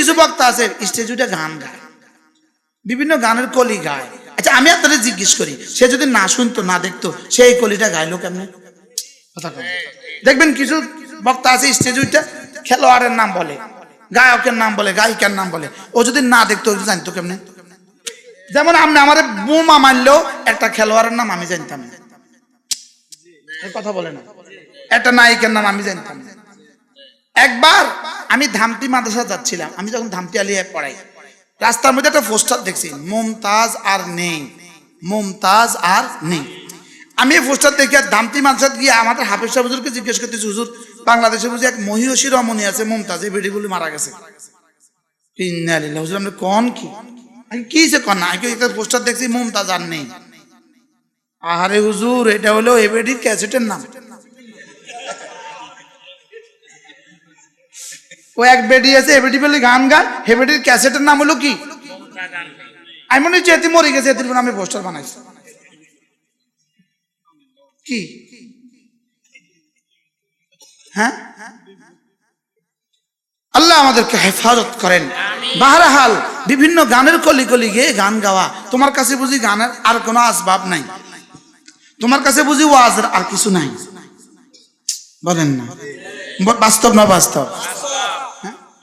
কিছু বক্তা আছে স্টেজ উঠে গান গায়। বিভিন্ন গানের কলি গায়। আচ্ছা আমি আপনাদের জিজ্ঞেস করি, সে যদি না শুনতো, না দেখতো, সে এই কলিটা গাইলো কেমনে। দেখবেন কিছু বক্তা আছে স্টেজ উঠে খেলোয়াড়ের নাম বলে, গায়কের নাম বলে, গায়িকার নাম বলে। ও যদি না দেখতো জানতো কেমনে? যেমন আপনি আমার বোমা মারলেও একটা খেলোয়াড়ের নাম আমি জানতাম না। কথা বলে না। একটা নায়িকার নাম আমি জানতাম একবার আমি ধামটি মাদ্রাসা যাচ্ছিলাম। আমি যখন ধামটি আলিয়ায় পড়াই, রাস্তার মধ্যে একটা পোস্টার দেখছি, মমতাজ আর নেই, মমতাজ আর নেই। আমি পোস্টার দেখে ধামটি মাদ্রাসা গিয়ে আমাদের হাফিজ সাহেব হুজুরকে জিজ্ঞেস করতেছি, হুজুর, বাংলাদেশে বুঝি এক মহিষী রমণী আছে, মমতাজ, এই বেডিগুলি মারা গেছে? হুজুর কোন কি? কি সে কন না একটা পোস্টার দেখছি, মমতাজ আর নেই? আহারে হুজুর, এটা হলো এবেডির ক্যাসেটের নাম। ও এক বেডি আছে এবেডি বলে গান গান হেবেডির ক্যাসেটের নাম হলো কি? আমি মনে হচ্ছে এতে মরে গেছে এতে আমি পোস্টার বানাইছি। কি? হ্যাঁ? আল্লাহ আমাদেরকে হেফাজত করেন। বাহারাহাল বিভিন্ন গানের কলি কলি গিয়ে গান গাওয়া। তোমার কাছে বুঝি গানের আর কোনো আসবাব নাই। তোমার কাছে বুঝি ওয়াজের আর কিছু নাই। বলেন না। বাস্তব না বাস্তব?